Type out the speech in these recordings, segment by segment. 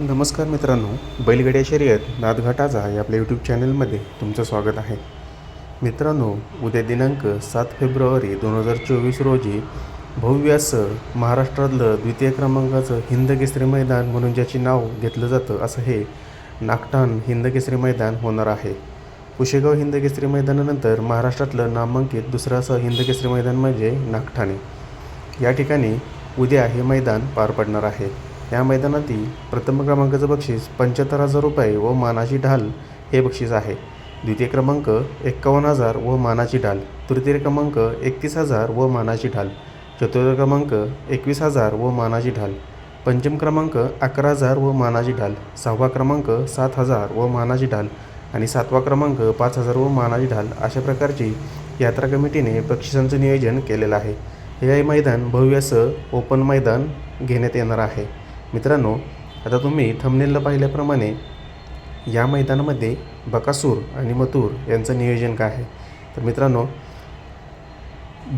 नमस्कार मित्रांनो बैलगाड्या शर्यत नादघाटाचा या आपल्या यूट्यूब चॅनलमध्ये तुमचं स्वागत आहे. मित्रांनो उद्या दिनांक सात फेब्रुवारी दोन हजार चोवीस रोजी भव्य महाराष्ट्रातलं द्वितीय क्रमांकाचं हिंद केसरी मैदान म्हणून ज्याचे नाव घेतलं जातं असं हे नागठाण हिंद केसरी मैदान होणार आहे. कुशेगाव हिंद केसरी मैदानानंतर महाराष्ट्रातलं नामांकित दुसरं असं हिंद केसरी मैदान म्हणजे नागठाणे. या ठिकाणी उद्या हे मैदान पार पडणार आहे. या मैदानातील प्रथम क्रमांकाचं बक्षीस पंच्याहत्तर हजार रुपये व मानाची ढाल हे बक्षीस आहे. द्वितीय क्रमांक एक्कावन्न हजार व मानाची ढाल. तृतीय क्रमांक एकतीस हजार व मानाची ढाल. चतुर्थ क्रमांक एकवीस हजार व मानाची ढाल. पंचम क्रमांक अकरा हजार व मानाची ढाल. सहावा क्रमांक सात हजार व मानाची ढाल. आणि सातवा क्रमांक पाच हजार व मानाची ढाल अशा प्रकारची यात्रा कमिटीने बक्षिसांचं नियोजन केलेलं आहे. हे मैदान भव्य असं ओपन मैदान घेण्यात येणार आहे. मित्रांनो आता तुम्ही थंबनेलला पाहिल्याप्रमाणे या मैदानामध्ये बकासूर आणि मथुर यांचं नियोजन काय आहे? तर मित्रांनो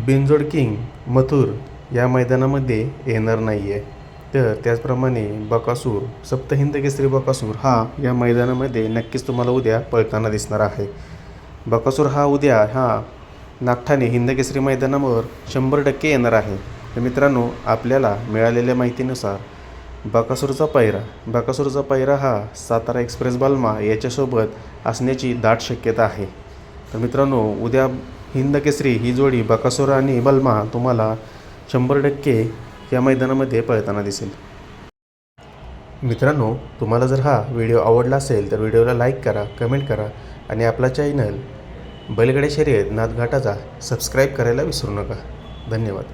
बिनजोड किंग मथुर या मैदानामध्ये येणार नाही आहे तर त्याचप्रमाणे बकासूर सप्तहिंद केसरी बकासूर हा या मैदानामध्ये नक्कीच तुम्हाला उद्या पळताना दिसणार आहे. बकासूर हा उद्या हा नागठाणे हिंद केसरी मैदानावर शंभर टक्के येणार आहे. तर मित्रांनो आपल्याला मिळालेल्या माहितीनुसार बकासूरचा पायरा. बकासूरचा पायरा हा सातारा एक्सप्रेस बाल्मा याच्यासोबत असण्याची दाट शक्यता आहे. तर मित्रांनो उद्या हिंद केसरी ही जोडी बकासूर आणि बल्मा तुम्हाला शंभर टक्के या मैदानामध्ये पळताना दिसेल. मित्रांनो तुम्हाला जर हा व्हिडिओ आवडला असेल तर व्हिडिओला लाईक करा कमेंट करा आणि आपला चॅनल बैलगडे शर्यत नाथघाटाचा सबस्क्राईब करायला विसरू नका. धन्यवाद.